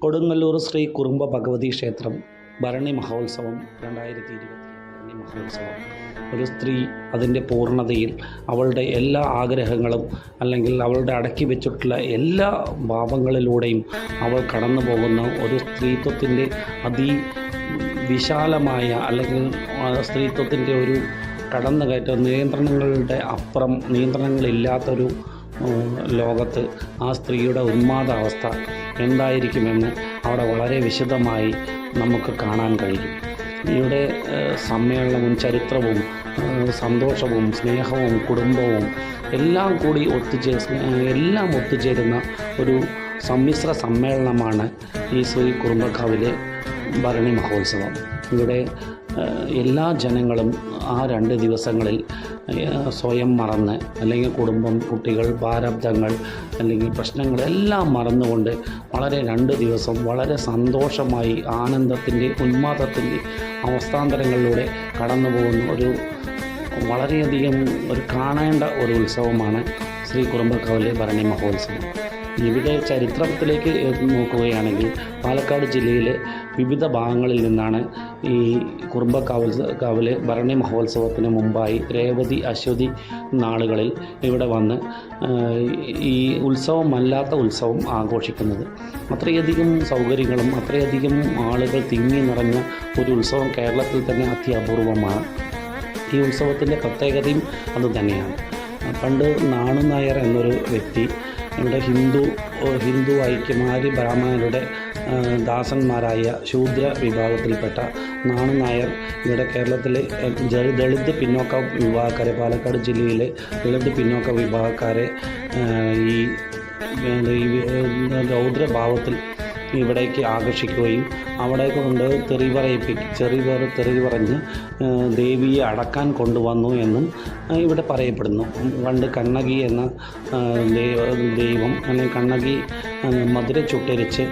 കൊടുങ്ങല്ലൂർ ശ്രീ കുറുമ്പ ഭഗവതി ക്ഷേത്രം ഭരണി മഹോത്സവം രണ്ടായിരത്തി ഇരുപത്തി ഭരണി മഹോത്സവം. ഒരു സ്ത്രീ അതിന്റെ പൂർണതയിൽ അവളുടെ എല്ലാ ആഗ്രഹങ്ങളും അല്ലെങ്കിൽ അവളുടെ അടക്കി വെച്ചിട്ടുള്ള എല്ലാ ഭാവങ്ങളിലൂടെയും അവൾ കടന്നു പോകുന്ന ഒരു സ്ത്രീത്വത്തിന്റെ അതി വിശാലമായ അല്ലെങ്കിൽ സ്ത്രീത്വത്തിന്റെ ഒരു കടന്നുകയറ്റം നിയന്ത്രണങ്ങളുടെ അപ്പുറം നിയന്ത്രണങ്ങളില്ലാത്തൊരു ലോകത്ത് ആ സ്ത്രീയുടെ ഉന്മാദാവസ്ഥ എന്തായിരിക്കുമെന്ന് അവിടെ വളരെ വിശദമായി നമുക്ക് കാണാൻ കഴിയും. ഇവിടെ സമ്മേളനവും ചരിത്രവും സന്തോഷവും സ്നേഹവും കുടുംബവും എല്ലാം കൂടി ഒത്തുചേ എല്ലാം ഒത്തുചേരുന്ന ഒരു സമ്മിശ്ര സമ്മേളനമാണ് ഈ ശ്രീ കുറുമ്പക്കാവിലെ ഭരണി മഹോത്സവം. ഇവിടെ എല്ലാ ജനങ്ങളും ആ രണ്ട് ദിവസങ്ങളിൽ സ്വയം മറന്ന് അല്ലെങ്കിൽ കുടുംബം കുട്ടികൾ പ്രാരബ്ധങ്ങൾ അല്ലെങ്കിൽ പ്രശ്നങ്ങൾ എല്ലാം മറന്നുകൊണ്ട് വളരെ രണ്ട് ദിവസം വളരെ സന്തോഷമായി ആനന്ദത്തിന്റെ ഉന്മാദത്തിന്റെ അവസ്ഥാന്തരങ്ങളിലൂടെ കടന്നു പോകുന്ന ഒരു വളരെയധികം ഒരു കാണേണ്ട ഒരു ഉത്സവമാണ് ശ്രീ കുറുമ്പക്കാവിലെ ഭരണി മഹോത്സവം. ഇവിടെ ചരിത്രത്തിലേക്ക് നോക്കുകയാണെങ്കിൽ പാലക്കാട് ജില്ലയിലെ വിവിധ ഭാഗങ്ങളിൽ നിന്നാണ് ഈ കുറുമ്പക്കാവിൽ കാവിലെ ഭരണി മഹോത്സവത്തിന് മുമ്പായി രേവതി അശ്വതി നാളുകളിൽ ഇവിടെ വന്ന് ഈ ഉത്സവമല്ലാത്ത ഉത്സവം ആഘോഷിക്കുന്നത്. അത്രയധികം സൗകര്യങ്ങളും അത്രയധികം ആളുകൾ തിങ്ങി നിറഞ്ഞ ഒരു ഉത്സവം കേരളത്തിൽ തന്നെ അത്യപൂർവമാണ്. ഈ ഉത്സവത്തിന്റെ പ്രത്യേകതയും അതുതന്നെയാണ് പണ്ട് നാണു നായർ എന്നൊരു വ്യക്തി ഇവിടെ ഹിന്ദു ഹിന്ദു ഐക്യമാരി ബ്രാഹ്മണരുടെ ദാസന്മാരായ ശൂദ്ര വിഭാഗത്തിൽപ്പെട്ട നാണു നായർ ഇവിടെ കേരളത്തിലെ ദളിത് പിന്നോക്ക വിഭാഗക്കാരെ പാലക്കാട് ജില്ലയിലെ ദളിത് പിന്നോക്ക വിഭാഗക്കാരെ ഈ രൗദ്രഭാവത്തിൽ ഇവിടേക്ക് ആകർഷിക്കുകയും അവിടെ കൊണ്ട് തെറി പറയിപ്പി ചെറി തെറി പറഞ്ഞ് ദേവിയെ അടക്കാൻ കൊണ്ടുവന്നു എന്നും ഇവിടെ പറയപ്പെടുന്നു. പണ്ട് കണ്ണകി എന്ന ദൈവം അല്ലെങ്കിൽ കണ്ണകി മധുര ചുട്ടരിച്ച്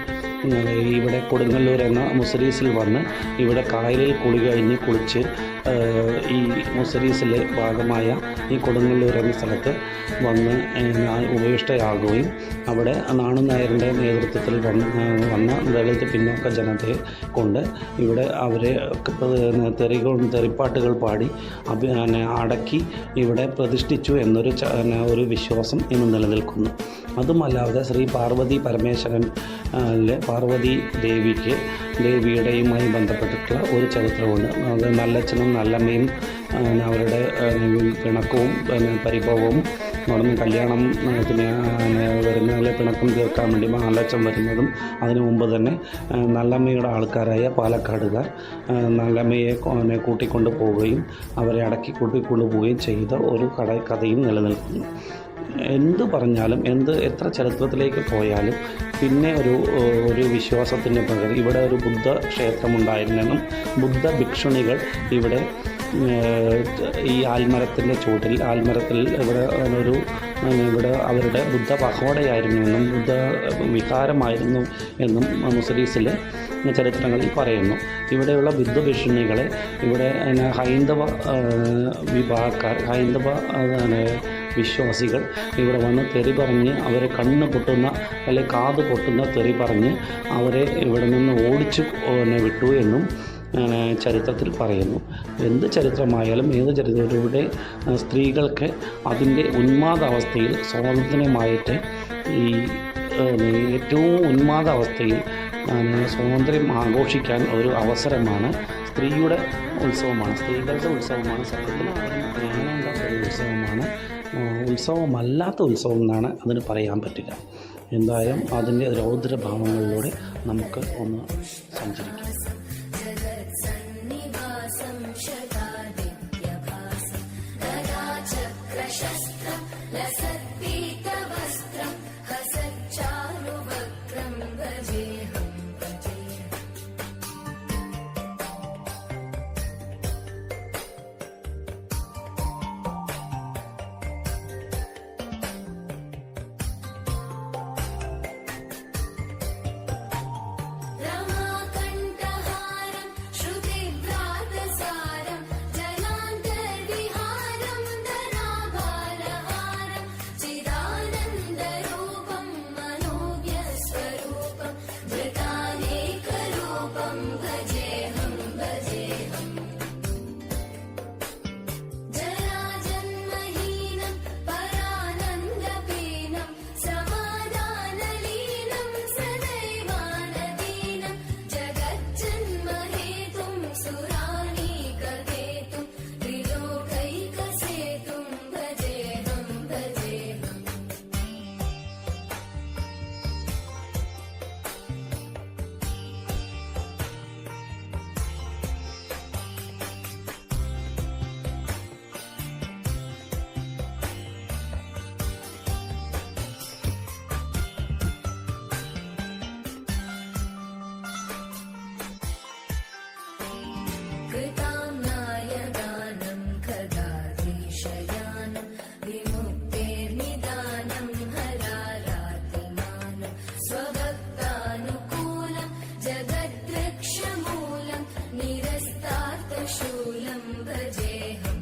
ഇവിടെ കൊടുങ്ങല്ലൂർ എന്ന മുസരീസിൽ വന്ന് ഇവിടെ കായലിൽ കുളി കഴിഞ്ഞ് കുളിച്ച് ഈ മുസരീസിലെ ഭാഗമായ ഈ കൊടുങ്ങല്ലൂർ എന്ന സ്ഥലത്ത് വന്ന് ഉപവിഷ്ടയാകുകയും അവിടെ നാണു നായരുടെ നേതൃത്വത്തിൽ വന്ന് വന്ന ദളിത് പിന്നോക്ക ജനതയെ കൊണ്ട് ഇവിടെ അവരെ തെറികൾ തെറിപ്പാട്ടുകൾ പാടി അഭി അടക്കി ഇവിടെ പ്രതിഷ്ഠിച്ചു എന്നൊരു ഒരു വിശ്വാസം ഇന്ന് നിലനിൽക്കുന്നു. അതുമല്ലാതെ ശ്രീ പാർവതി പരമേശ്വരൻ പാർവതി ദേവിക്ക് ദേവിയുടെയുമായി ബന്ധപ്പെട്ടിട്ടുള്ള ഒരു ചരിത്രമുണ്ട്. അത് നല്ലച്ഛനും നല്ലമ്മയും അവരുടെ പിണക്കവും പിന്നെ പരിഭവവും നടന്ന് കല്യാണം പിന്നെ വരുന്നതിലെ പിണക്കം തീർക്കാൻ വേണ്ടി നല്ലച്ഛൻ വരുന്നതും അതിനു മുമ്പ് തന്നെ നല്ലമ്മയുടെ ആൾക്കാരായ പാലക്കാടുകാർ നല്ലമ്മയെ കൂട്ടിക്കൊണ്ട് പോവുകയും അവരെ അടക്കി കൂട്ടിക്കൊണ്ടു പോവുകയും ചെയ്ത ഒരു കട കഥയും നിലനിൽക്കുന്നു. എന്ത് പറഞ്ഞാലും എന്ത് എത്ര ചരിത്രത്തിലേക്ക് പോയാലും പിന്നെ ഒരു ഒരു വിശ്വാസത്തിന്റെ പകരം ഇവിടെ ഒരു ബുദ്ധ ക്ഷേത്രമുണ്ടായിരുന്നെന്നും ബുദ്ധ ഭിക്ഷുണികൾ ഇവിടെ ഈ ആൽമരത്തിന്റെ ചൂട്ടിൽ ആൽമരത്തിൽ ഇവിടെ ഒരു ഇവിടെ അവരുടെ ബുദ്ധ പഹോടയായിരുന്നു എന്നും ബുദ്ധ വിഹാരമായിരുന്നു എന്നും മുസ്ലീസിലെ ചരിത്രങ്ങളിൽ പറയുന്നു. ഇവിടെയുള്ള ബുദ്ധ ഭിക്ഷുണികളെ ഇവിടെ ഹൈന്ദവ വിഭാഗക്കാർ ഹൈന്ദവ വിശ്വാസികൾ ഇവിടെ വന്ന് തെറി പറഞ്ഞ് അവരെ കണ്ണ് പൊട്ടുന്ന അല്ലെ കാത് പൊട്ടുന്ന തെറി പറഞ്ഞ് അവരെ ഇവിടെ നിന്ന് ഓടിച്ചു വിട്ടു എന്നും ചരിത്രത്തിൽ പറയുന്നു. എന്ത് ചരിത്രമായാലും ഏത് ചരിത്രത്തിലൂടെ സ്ത്രീകൾക്ക് അതിന്റെ ഉന്മാദാവസ്ഥയിൽ സ്വാതന്ത്ര്യമായിട്ട് ഈ ഏറ്റവും ഉന്മാദാവസ്ഥയിൽ സ്വാതന്ത്ര്യം ആഘോഷിക്കാൻ ഒരു അവസരമാണ് സ്ത്രീയുടെ ഉത്സവമാണ്. സ്ത്രീകളുടെ ഉത്സവമാണ് സത്യത്തിൽ ഒരു ഉത്സവമാണ് ഉത്സവമല്ലാത്ത ഉത്സവം എന്നാണ് അതിന് പറയാൻ പറ്റില്ല. എന്തായാലും അതിന്റെ രൗദ്രഭാവങ്ങളിലൂടെ നമുക്ക് ഒന്ന് സഞ്ചരിക്കാം. കുലംബജേഹം